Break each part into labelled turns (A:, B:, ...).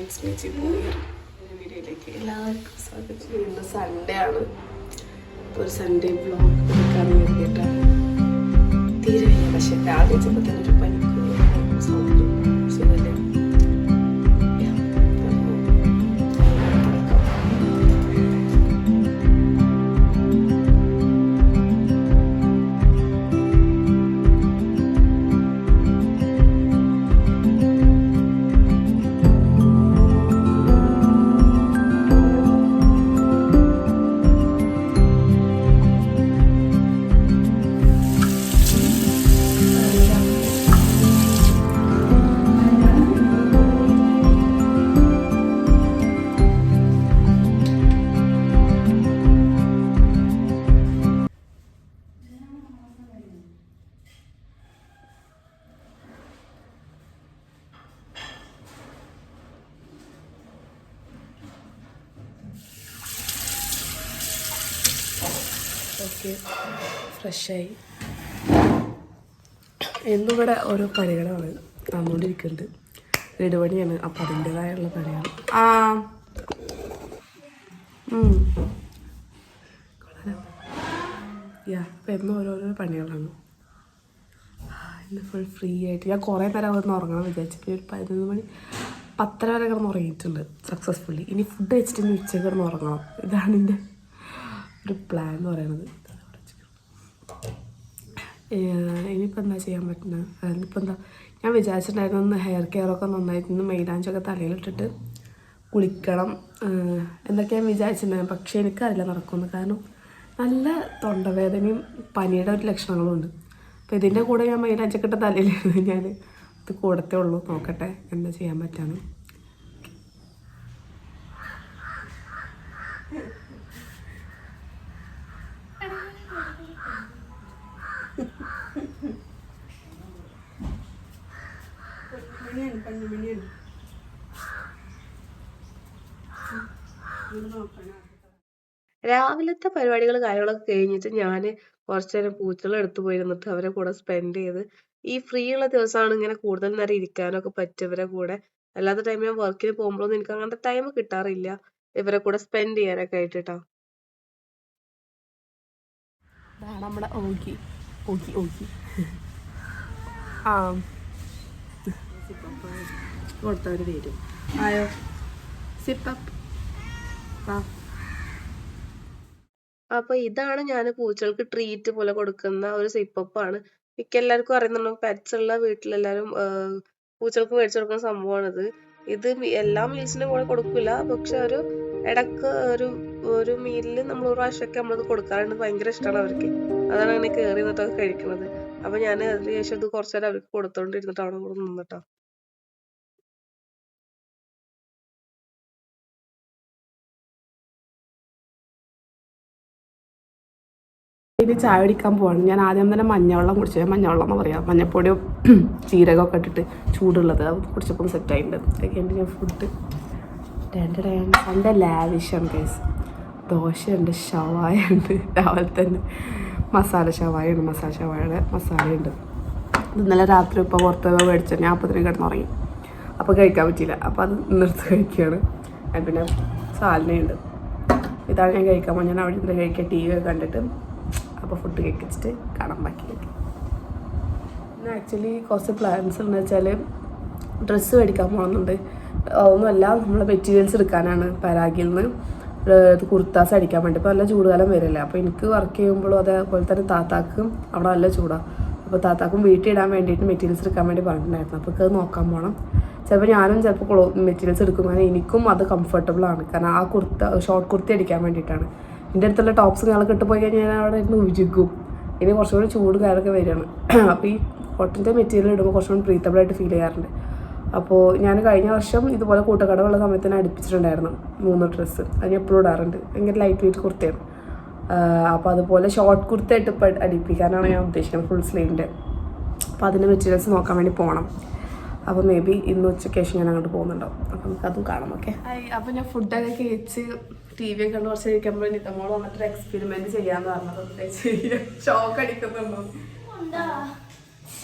A: Vlog and പോയി വീഡിയോയിലേക്ക് എല്ലാവർക്കും സ്വാഗതം. ഇന്ന് സൺഡേ ആണ്. അപ്പോൾ ഒരു സൺഡേ ബ്ലോഗ് എടുക്കാമെന്ന് വേണ്ടിയിട്ടാണ് തീരെ പക്ഷേ രാവിലെ തന്നെ ഒരു ഫ്രഷായി. എന്നും ഇവിടെ ഓരോ പണികളാണ് നടന്നുകൊണ്ടിരിക്കുന്നുണ്ട് വീട് പണിയാണ് അപ്പം അതിന്റെതായുള്ള പണിയാണ്. ആ. യാ എന്നും ഓരോരോ പണികളാണ്. ഇന്ന് ഫുൾ ഫ്രീ ആയിട്ട്. ഞാൻ കുറേ നേരം നിന്ന് ഉറങ്ങണം വിചാരിച്ചിട്ട് ഒരു പതിനൊന്ന് മണി പത്തര വരെ കിടന്ന് ഉറങ്ങിയിട്ടുണ്ട് സക്സസ്ഫുള്ളി ഇനി ഫുഡ് വെച്ചിട്ട് ഇനി ഉച്ചയ്ക്ക് കിടന്ന് ഉറങ്ങണം. ഇതാണ് എന്റെ ഒരു പ്ലാൻ എന്ന് പറയുന്നത്. ഇനിയിപ്പോൾ എന്താ ചെയ്യാൻ പറ്റുന്നത് അതിനിപ്പോൾ എന്താ ഞാൻ വിചാരിച്ചിട്ടുണ്ടായിരുന്നു ഒന്ന് ഹെയർ കെയറൊക്കെ നന്നായിട്ട് ഒന്ന് മൈലാഞ്ചൊക്കെ തലയിലിട്ടിട്ട് കുളിക്കണം എന്നൊക്കെ ഞാൻ വിചാരിച്ചിട്ടുണ്ടായിരുന്നു പക്ഷേ എനിക്കറിയില്ല നടക്കുമെന്ന്. കാരണം നല്ല തൊണ്ടവേദനയും പനിയുടെ ഒരു ലക്ഷണങ്ങളുണ്ട്. അപ്പോൾ ഇതിന്റെ കൂടെ ഞാൻ മൈലാഞ്ചൊക്കെ ഇട്ട തലയിലായിരുന്നു ഞാൻ ഇത് കൂടത്തേ ഉള്ളൂ. നോക്കട്ടെ എന്താ ചെയ്യാൻ പറ്റാന്ന്. രാവിലത്തെ പരിപാടികൾ കാര്യങ്ങളൊക്കെ കഴിഞ്ഞിട്ട് ഞാൻ കുറച്ച് നേരം പൂച്ചകളെ എടുത്തു പോയിരുന്നിട്ട് അവരെ കൂടെ സ്പെൻഡ് ചെയ്ത് ഈ ഫ്രീ ഉള്ള ദിവസമാണ് ഇങ്ങനെ കൂടുതൽ നേരം ഇരിക്കാനൊക്കെ പറ്റിയവരെ കൂടെ. അല്ലാത്ത ടൈം ഞാൻ വർക്കിന് പോകുമ്പോഴൊന്നും എനിക്ക് അങ്ങനത്തെ ടൈം കിട്ടാറില്ല. ഇവരെ കൂടെ സ്പെൻഡ് ചെയ്യാനൊക്കെ ആയിട്ടാ നമ്മുടെ ഓഗി. Ogee ogee. ആ. കൊടുത്തവര് വരും. ആയോ? സിപ്പപ്പ് ആ. അപ്പൊ ഇതാണ് ഞാൻ പൂച്ചകൾക്ക് ട്രീറ്റ് പോലെ കൊടുക്കുന്ന ഒരു സിപ്പപ്പാണ് മിക്ക എല്ലാവർക്കും അറിയുന്നുണ്ടാവും പെറ്റ്സ് ഉള്ള വീട്ടിലെല്ലാവരും പൂച്ചകൾക്ക് മേടിച്ചു കൊടുക്കുന്ന സംഭവമാണിത്. ഇത് എല്ലാ മീൽസിന്റെ കൂടെ കൊടുക്കില്ല പക്ഷെ ഒരു ഇടയ്ക്ക് ഒരു ഒരു മീലിൽ നമ്മൾ ഒരു പ്രാവശ്യമൊക്കെ നമ്മളത് കൊടുക്കാറുണ്ട്. ഭയങ്കര ഇഷ്ടമാണ് അവർക്ക്. അതാണ് അങ്ങനെ കയറി നിന്നിട്ടൊക്കെ കഴിക്കുന്നത്. അപ്പൊ ഞാൻ അതിന് ശേഷം ഇത് കുറച്ചു നേരം അവർക്ക് കൊടുത്തോണ്ടിരുന്നിട്ടാണ് കൂടെ നിന്നിട്ടോ ഇനി ചായ കുടിക്കാൻ പോവാണ്. ഞാൻ ആദ്യം തന്നെ മഞ്ഞവെള്ളം കുടിച്ചു. മഞ്ഞവെള്ളം എന്ന് പറയാം? മഞ്ഞപ്പൊടിയും ചീരകമൊക്കെ ഇട്ടിട്ട് ചൂടുള്ളത് അത് കുടിച്ചപ്പം സെറ്റ് ആയിട്ടുണ്ട്. അതൊക്കെ ഞാൻ ഫുഡ് സൺഡേ ലാവിഷാണ് കേസ് ദോശയുണ്ട് ഷവായ ഉണ്ട് രാവിലെ തന്നെ മസാല ഷവായ ഉണ്ട്. മസാല ഷവായയുടെ മസാലയുണ്ട് ഇന്നലെ രാത്രി ഇപ്പോൾ പുറത്ത് മേടിച്ചു. ഞാൻ അപ്പത്തിന് കിടന്നുറങ്ങി. അപ്പോൾ കഴിക്കാൻ പറ്റിയില്ല. അപ്പോൾ അത് നിർത്തി കഴിക്കുകയാണ്. പിന്നെ സാലനയുണ്ട് ഇതാണ് ഞാൻ കഴിക്കാൻ ഞാൻ അവിടെ നിന്ന് കഴിക്കുക ടി വി കണ്ടിട്ട് അപ്പോൾ ഫുഡ് കഴിച്ചിട്ട് കാണാൻ ബാക്കി പിന്നെ ആക്ച്വലി കുറച്ച് പ്ലാൻസ് എന്ന് വെച്ചാൽ ഡ്രസ്സ് മേടിക്കാൻ പോകുന്നുണ്ട് ഒന്നുമല്ല നമ്മൾ മെറ്റീരിയൽസ് എടുക്കാനാണ് പരാഗിൽ നിന്ന് കുർത്താസ് അടിക്കാൻ വേണ്ടി. ഇപ്പോൾ നല്ല ചൂടുകാലം വരില്ലേ? അപ്പോൾ എനിക്ക് വർക്ക് ചെയ്യുമ്പോഴും അതേപോലെ തന്നെ താത്താക്കും അവിടെ നല്ല ചൂടാണ് അപ്പോൾ താത്താക്കും വീട്ടിൽ ഇടാൻ വേണ്ടിയിട്ട് മെറ്റീരിയൽസ് എടുക്കാൻ വേണ്ടി പറഞ്ഞിട്ടുണ്ടായിരുന്നു. അപ്പോൾ അത് നോക്കാൻ പോകണം ചിലപ്പോൾ ഞാനും ചിലപ്പോൾ മെറ്റീരിയൽസ് എടുക്കും. കാരണം എനിക്കും അത് കംഫർട്ടബിൾ ആണ്. കാരണം ആ കുർത്ത ഷോർട്ട് കുർത്തി അടിക്കാൻ വേണ്ടിയിട്ടാണ്. എന്റെ അടുത്തുള്ള ടോപ്സ് നിങ്ങൾക്ക് ഇട്ട് പോയി കഴിഞ്ഞാൽ ഞാൻ അവിടെ ഇരുന്ന് ഉചിക്കും ഇനി കുറച്ചും കൂടി ചൂട് കാര്യമൊക്കെ വരികയാണ്. അപ്പോൾ ഈ കോട്ടന്റെ മെറ്റീരിയൽ ഇടുമ്പോൾ കുറച്ചും കൂടി ബ്രീത്തബിൾ ആയിട്ട് ഫീൽ ചെയ്യാറുണ്ട്. അപ്പോൾ ഞാൻ കഴിഞ്ഞ വർഷം ഇതുപോലെ കൂട്ടക്കടവുള്ള സമയത്ത് തന്നെ അടുപ്പിച്ചിട്ടുണ്ടായിരുന്നു മൂന്ന് ഡ്രസ്സ് അത് എപ്പോഴും ഇടാറുണ്ട്. ഭയങ്കര ലൈറ്റ് വെയിറ്റ് കുർത്തയാണ്. അപ്പോൾ അതുപോലെ ഷോർട്ട് കുർത്തയായിട്ട് ഇപ്പോൾ അടിപ്പിക്കാനാണ് ഞാൻ ഉദ്ദേശിക്കുന്നത്. ഫുൾ സ്ലീവിന്റെ അപ്പോൾ അതിന്റെ മെറ്റീരിയൽസ് നോക്കാൻ വേണ്ടി പോകണം അപ്പോൾ മേ ബി ഇന്ന് ഉച്ചയ്ക്ക് ശേഷം ഞാൻ അങ്ങോട്ട് പോകുന്നുണ്ടാവും. അപ്പോൾ നമുക്ക് അതും കാണാം ഓക്കെ അപ്പോൾ ഞാൻ ഫുഡൊക്കെ കഴിച്ച് ടി വി ഒക്കെ കണ്ട് കുറച്ച് കഴിക്കുമ്പോൾ നിതമോൾ വന്നിട്ട് എക്സ്പെരിമെന്റ് ചെയ്യാന്ന് പറഞ്ഞത് ഷോക്ക് അടിക്കുന്നുണ്ടോ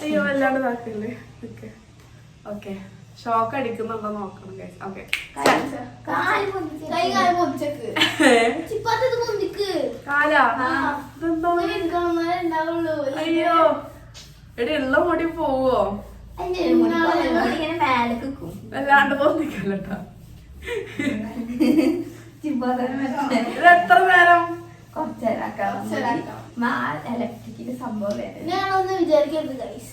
A: അയ്യോ അല്ലാണ്ട് ഇതാക്കല്ലേ? ഓക്കെ ഓക്കെ ഷോക്ക് അടിക്കുന്നുണ്ടോ നോക്കണം ഓക്കെ അയ്യോ. എടി ഉള്ള മുടി പോവോ? അല്ലാണ്ട് ഇങ്ങനെ എത്ര നേരം?
B: ഇലക്ട്രിക്കിന്റെ സംഭവം.
C: ഞാനൊന്ന് വിചാരിക്കരുത് ഗൈസ്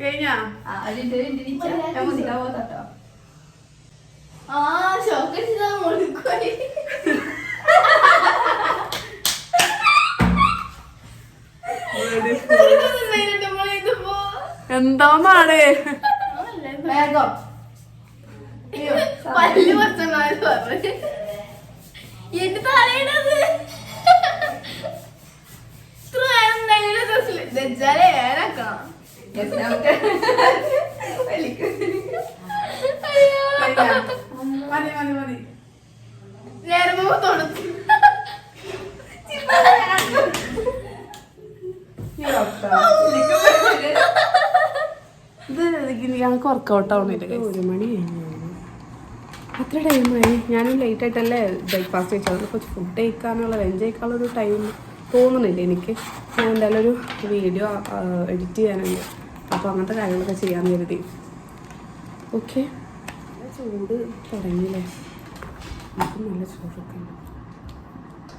A: കഴിഞ്ഞാ?
B: തൊട്ടോ.
C: ആ ഷോക്ക് അടിച്ചതാ മുഴുക്കോയി
A: എന്താന്നാണ്
C: വേഗം. പല്ല് പച്ചമാര് പറഞ്ഞു എന്റെ തലയിടത്. നേരം
A: ഇത്? അത്ര ടൈമായി ഞാനും ലേറ്റ് ആയിട്ടല്ലേ ബ്രേക്ക്ഫാസ്റ്റ് കഴിച്ചത്. കുറച്ച് ഫുഡ് കഴിക്കാനുള്ള ലഞ്ച് കഴിക്കാനുള്ള ഒരു ടൈം തോന്നുന്നില്ല എനിക്ക്. ഞാൻ എന്തായാലും ഒരു വീഡിയോ എഡിറ്റ് ചെയ്യാനുണ്ട്. അപ്പോൾ അങ്ങനത്തെ കാര്യങ്ങളൊക്കെ ചെയ്യാൻ കരുതി. ഓക്കെ ചൂട് തുടങ്ങിയില്ലേ? നമുക്ക് നല്ല ചൂടൊക്കെ ഉണ്ട്.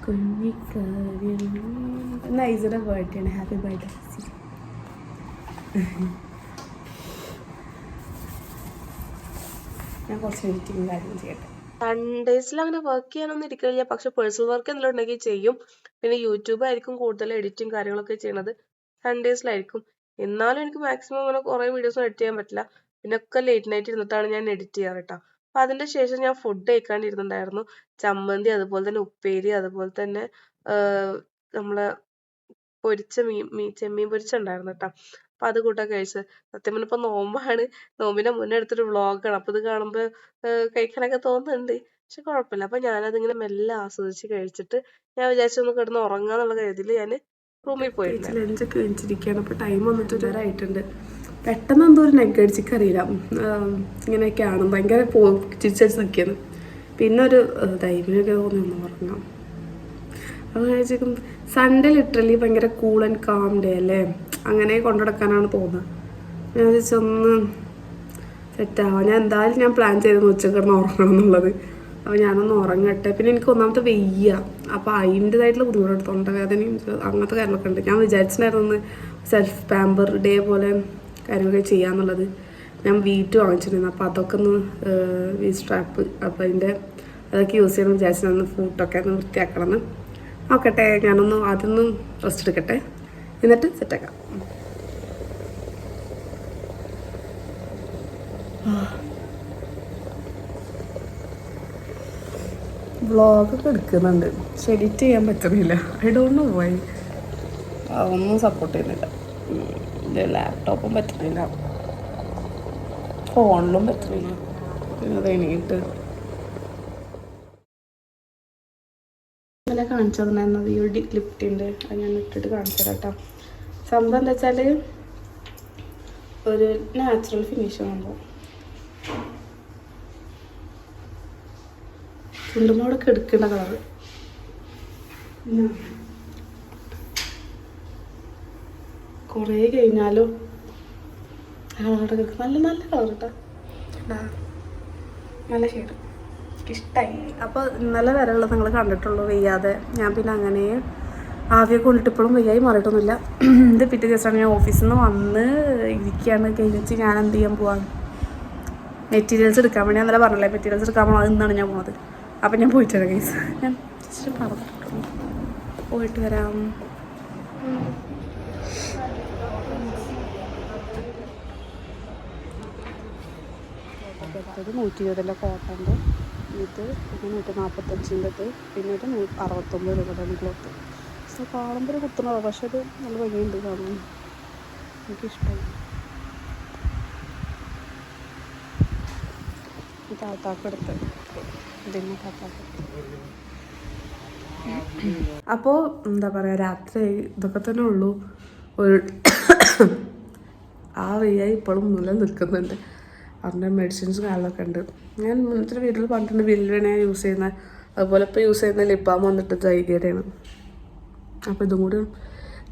A: കുഞ്ഞിക്കാര്യം നൈസിയുടെ ബർത്ത്ഡേ ആണ്. ഹാപ്പി ബർത്ത്ഡേ ഞാൻ കുറച്ച് എഡിറ്റിംഗ് കാര്യം ചെയ്യട്ടെ. സൺഡേസിൽ അങ്ങനെ വർക്ക് ചെയ്യാനൊന്നും ഇരിക്കില്ല പക്ഷെ പേഴ്സണൽ വർക്ക് എന്തെങ്കിലും ഉണ്ടെങ്കിൽ ചെയ്യും. പിന്നെ യൂട്യൂബ് ആയിരിക്കും കൂടുതൽ എഡിറ്റിംഗ് കാര്യങ്ങളൊക്കെ ചെയ്യണത് സൺഡേസിലായിരിക്കും എന്നാലും എനിക്ക് മാക്സിമം അങ്ങനെ കുറേ വീഡിയോസ് എഡിറ്റ് ചെയ്യാൻ പറ്റില്ല. പിന്നെ ഒക്കെ ലേറ്റ് നൈറ്റ് ഇരുന്നിട്ടാണ് ഞാൻ എഡിറ്റ് ചെയ്യാറ് കേട്ടോ അപ്പം അതിന്റെ ശേഷം ഞാൻ ഫുഡ് കഴിക്കാണ്ടിരുന്നുണ്ടായിരുന്നു. ചമ്മന്തി അതുപോലെ തന്നെ ഉപ്പേരി അതുപോലെ തന്നെ നമ്മളെ പൊരിച്ച മീൻ മീൻ ചെമ്മീൻ പൊരിച്ചുണ്ടായിരുന്നു കേട്ടോ അപ്പം അത് കൂട്ടാൻ കഴിച്ചത് സത്യം പറഞ്ഞപ്പൊ നോമ്പാണ്. നോമ്പിന്റെ മുന്നേ എടുത്തൊരു വ്ളോഗാണ്. അപ്പോൾ ഇത് കാണുമ്പോൾ കഴിക്കാനൊക്കെ തോന്നുന്നുണ്ട്. പക്ഷെ കുഴപ്പമില്ല അപ്പം ഞാനതിങ്ങനെ മെല്ലെ ആസ്വദിച്ച് കഴിച്ചിട്ട് ഞാൻ വിചാരിച്ചു ഒന്ന് കിടന്ന് ഉറങ്ങാന്നുള്ള കരുതിയിൽ ഞാൻ റൂമിൽ പോയി ലഞ്ചൊക്കെ കഴിച്ചിരിക്കുകയാണ് അപ്പോൾ ടൈം വന്നിട്ട് ഒരായിട്ടുണ്ട് പെട്ടെന്ന് എന്തോ ഒരു നെഗ് അടിച്ചിക്ക് അറിയില്ല. ഇങ്ങനെയൊക്കെയാണ്. ഭയങ്കര പോ ചിരിച്ചടിച്ച് നിൽക്കുന്നു പിന്നെ ഒരു ധൈര്യമൊക്കെ തോന്നി ഒന്ന് ഉറങ്ങാം. അപ്പോൾ സൺഡേ ലിറ്ററലി ഭയങ്കര കൂൾ ആൻഡ് കാം ഡേ അല്ലേ? അങ്ങനെ കൊണ്ടുനടക്കാനാണ് തോന്നുന്നത്. ഞാൻ വിചാരിച്ചൊന്ന് സെറ്റാവാം. ഞാൻ എന്തായാലും ഞാൻ പ്ലാൻ ചെയ്തെന്ന് ഉച്ചയ്ക്ക് കിടന്ന് ഉറങ്ങണം എന്നുള്ളത്. അപ്പോൾ ഞാനൊന്ന് ഉറങ്ങട്ടെ. പിന്നെ എനിക്ക് ഒന്നാമത്തെ വെയ്യ. അപ്പോൾ അതിന്റെതായിട്ടുള്ള ബുദ്ധിമുട്ട് തൊണ്ടവേദനയും അങ്ങനത്തെ കാര്യങ്ങളൊക്കെ ഉണ്ട്. ഞാൻ വിചാരിച്ചിട്ടുണ്ടായിരുന്നു സെൽഫ് പാമ്പർ ഡേ പോലെ കാര്യങ്ങളൊക്കെ ചെയ്യാന്നുള്ളത്. ഞാൻ വീറ്റ് വാങ്ങിച്ചിട്ടുണ്ടായിരുന്നു അപ്പോൾ അതൊക്കെ ഒന്ന് വി സ്ട്രാപ്പ് അപ്പോൾ അതിന്റെ അതൊക്കെ യൂസ് ചെയ്യണം വിചാരിച്ചിരുന്നു ഫുഡൊക്കെ ഒന്ന് വൃത്തിയാക്കണം എന്ന് നോക്കട്ടെ. ഞാനൊന്ന് അതൊന്ന് റെസ്റ്റ് എടുക്കട്ടെ. എന്നിട്ട് സെറ്റാക്കാം. വ്ളോഗൊക്കെ എടുക്കുന്നുണ്ട്. പക്ഷെ എഡിറ്റ് ചെയ്യാൻ പറ്റുന്നില്ല. ഐ ഡോണ്ട് നോ വൈ ഒന്നും സപ്പോർട്ട് ചെയ്യുന്നില്ല. എന്റെ ലാപ്ടോപ്പും പറ്റുന്നില്ല. ഫോണിലും പറ്റുന്നില്ല. അത് എണീട്ട് കാണിച്ചു തന്നായിരുന്നത് ഈ ഒരു ലിഫ്റ്റിന്റെ അത് ഞാൻ ഇട്ടിട്ട് കാണിച്ചു തരാം കേട്ടോ സംഭവം എന്താ വെച്ചാൽ ഒരു നാച്ചുറൽ ഫിനിഷ് ആകുമ്പോൾ ചുണ്ടുമോടൊക്കെ എടുക്കേണ്ട കളറ് കുറേ കഴിഞ്ഞാലും കളർ നല്ല നല്ല കളർ കേട്ടോ നല്ല ഷെയ്ഡ് ഇഷ്ടമായി അപ്പോൾ ഇന്നലെ വരെയുള്ളത് നിങ്ങൾ കണ്ടിട്ടുള്ളൂ വെയ്യാതെ. ഞാൻ പിന്നെ അങ്ങനെ ആവിയൊക്കെ കൊണ്ടിട്ട് ഇപ്പോഴും വെയ്യായി മാറിയിട്ടൊന്നുമില്ല. ഇത് പിറ്റേ ദിവസമാണ് ഞാൻ ഓഫീസിൽ നിന്ന് വന്ന് ഇരിക്കുകയാണ്. കഴിഞ്ഞിട്ട് ഞാൻ എന്ത് ചെയ്യാൻ പോവാണ്? മെറ്റീരിയൽസ് എടുക്കാൻ വേണ്ടി അന്നേരം പറഞ്ഞില്ലേ മെറ്റീരിയൽസ് എടുക്കാൻ പോകണം ഇന്നാണ് ഞാൻ പോകുന്നത് അപ്പം ഞാൻ പോയിട്ട് വരാം കേസ് ഞാൻ ജസ്റ്റ് പോയിട്ട് വരാം. നൂറ്റി ഇരുപതിന്റെ കോട്ടന്റെ ഇത് പിന്നെ നൂറ്റി നാൽപ്പത്തഞ്ചിന്റെത് പിന്നെ ഇത് നൂ അറുപത്തൊമ്പത് രൂപയുടെ ക്ലോത്ത് പക്ഷെ കാണുമ്പോൾ ഒരു കുത്തുന്നതാണ് പക്ഷെ അത് നല്ല ഭംഗിയുണ്ട് കാണാൻ. എനിക്കിഷ്ടമായി താത്താക്കെടുത്ത്. ഇതിന് താത്താക്ക. അപ്പോൾ എന്താ പറയുക രാത്രി ഇതൊക്കെ തന്നെ ഉള്ളൂ. ഒരു ആ വയ്യായി ഇപ്പോഴും മുന്നിൽ നിൽക്കുന്നുണ്ട്. അതിന്റെ മെഡിസിൻസ് കാര്യങ്ങളൊക്കെ ഉണ്ട്. ഞാൻ മുന്നത്തെ വീട്ടിൽ പറഞ്ഞിട്ടുണ്ട് വിൽവനെ യൂസ് ചെയ്യുന്ന. അതുപോലെ ഇപ്പോൾ യൂസ് ചെയ്യുന്ന ലിപ്പാം വന്നിട്ട് ധൈര്യതയാണ് അപ്പോൾ ഇതും കൂടി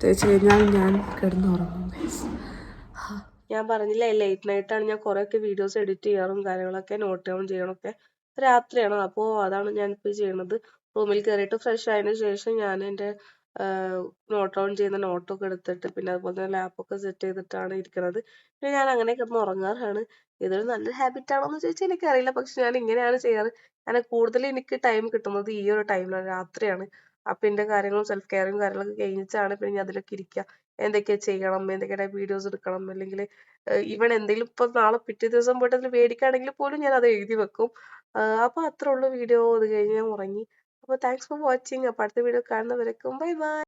A: തേച്ച് കഴിഞ്ഞാൽ ഞാൻ കിടന്നുറങ്ങും ഞാൻ പറഞ്ഞില്ലേ ലേറ്റ് നൈറ്റാണ് ഞാൻ കുറേയൊക്കെ വീഡിയോസ് എഡിറ്റ് ചെയ്യാറും കാര്യങ്ങളൊക്കെ നോട്ട് ഡൗൺ ചെയ്യണമൊക്കെ രാത്രിയാണ്. അപ്പോൾ അതാണ് ഞാനിപ്പോൾ ചെയ്യുന്നത് റൂമിൽ കയറിയിട്ട് ഫ്രഷ് ആയതിനു ശേഷം ഞാൻ എന്റെ നോട്ട് ഡൗൺ ചെയ്യുന്ന നോട്ടൊക്കെ എടുത്തിട്ട് പിന്നെ അതുപോലെ തന്നെ ലാപ്പൊക്കെ സെറ്റ് ചെയ്തിട്ടാണ് ഇരിക്കുന്നത് പിന്നെ ഞാൻ അങ്ങനെ കിടന്ന് ഉറങ്ങാറാണ്. ഇതൊരു നല്ല ഹാബിറ്റ് ആണോ എന്ന് ചോദിച്ചാൽ എനിക്കറിയില്ല. പക്ഷെ ഞാൻ ഇങ്ങനെയാണ് ചെയ്യാറ്. ഞാൻ കൂടുതൽ എനിക്ക് ടൈം കിട്ടുന്നത് ഈ ഒരു ടൈമിലാണ് രാത്രിയാണ്. അപ്പം എന്റെ കാര്യങ്ങളും സെൽഫ് കെയറും കാര്യങ്ങളൊക്കെ കഴിഞ്ഞിട്ടാണ് പിന്നെ ഞാൻ അതിലൊക്കെ ഇരിക്കുക എന്തൊക്കെ ചെയ്യണം എന്തൊക്കെ വീഡിയോസ് എടുക്കണം അല്ലെങ്കിൽ ഇവൻ എന്തെങ്കിലും ഇപ്പോൾ നാളെ പിറ്റേ ദിവസം പോയിട്ട് അതിൽ മേടിക്കുകയാണെങ്കിൽ പോലും ഞാൻ അത് എഴുതി വെക്കും. അപ്പോൾ അത്രേ ഉള്ളൂ വീഡിയോ അത് കഴിഞ്ഞ് ഞാൻ ഉറങ്ങി. അപ്പോൾ താങ്ക്സ് ഫോർ വാച്ചിങ് അപ്പോൾ അടുത്ത വീഡിയോ കാണുന്നവരേക്കും ബൈ ബൈ